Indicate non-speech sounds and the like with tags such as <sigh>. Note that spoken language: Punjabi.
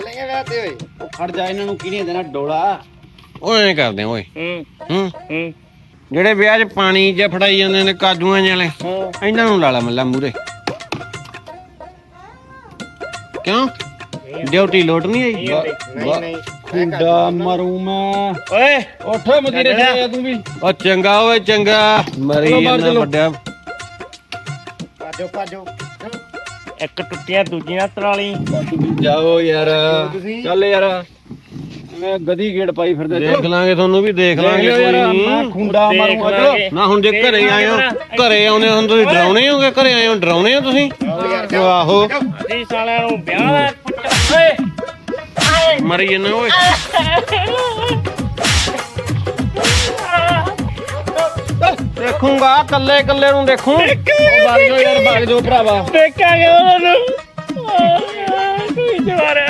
ਚਲੇਗਾ ਵਿਆਹ ਤੇ ਓਏ। ਉਹ ਖੜ ਜਾ ਇਹਨਾਂ ਨੂੰ ਕਿਹਨੇ ਦੇਣਾ ਡੋਲਾ। ਓਏ ਐਂ ਕਰਦੇ ਆ ਓਏ। ਹੂੰ ਹੂੰ। ਹੂੰ। ਜਿਹੜੇ ਵਿਆਹ 'ਚ ਪਾਣੀ ਜਿਹਾ ਫੜਾਈ ਜਾਂਦੇ ਨੇ ਕਾਜੂਆਂ ਜਿਹੇ ਵਾਲੇ ਹਾਂ। ਇਹਨਾਂ ਨੂੰ ਲਾ ਲਾ ਮੱਲਾ ਮੂਰੇ ਕਿਉਂ? ਡਿਊਟੀ ਲੋਟ ਨਹੀਂ ਆਈ? ਨਹੀਂ ਨਹੀਂ ਖੁੰਡਾ ਮਰੂ ਮੈਂ। ਓਏ। ਉੱਠ ਮਦੀਰੇ ਤੇ ਤੂੰ ਵੀ। ਉਹ ਚੰਗਾ ਓਏ ਚੰਗਾ। ਮਰੀ ਚਲੋ ਬਾਹਰ ਜਾਂਦਾ ਚਲੋ। ਵੱਡਾ ਪਾਜੋ ਪਾਜੋ ਇੱਕ ਟੁੱਟਿਆ ਦੂਜੀ ਨਾਲ ਤਰਾਲੀ। ਜਾਓ ਯਾਰ? ਚੱਲ ਯਾਰ। ਮੈਂ ਗਦੀ ਗੇੜ ਪਾਈ ਫਿਰਦੇ ਦੇਖ ਲਾਂਗੇ ਤੁਹਾਨੂੰ ਵੀ ਦੇਖ ਲਾਂਗੇ ਕੋਈ ਯਾਰ ਮੈਂ ਨਹੀਂ ਖੁੰਡਾ ਲਾਂਗੇ। ਚਲੋ। ਨਾ ਹੁਣ ਜੇ ਘਰੇ ਆਏ ਹੋ ਘਰੇ ਆਉਂਦੇ ਹੋ ਹੁਣ ਤੁਸੀਂ ਡਰਾਉਣੇ ਹੋਗੇ ਘਰੇ ਆਏ ਹੋ ਡਰਾਉਣੇ ਹੋ ਤੁਸੀਂ? ਆਹੋ। ਜੀ ਸਾਲਿਆਂ ਨੂੰ ਵਿਆਹ ਦਾ ਪੁੱਤ ਓਏ। ਮਰੀ ਜਾਂਦਾ ਓਏ। <laughs> ਦੇਖੂੰਗਾ ਕੱਲੇ ਕੱਲੇ ਨੂੰ ਦੇਖੂੰ। ਭਾਗ ਜਾਓ ਯਾਰ ਭਾਗ ਜਾਓ ਭਰਾਵਾ। ਦੇਖਾਂਗੇ ਉਹਨਾਂ ਨੂੰ। ਕੋਈ ਜਵਾਰਾ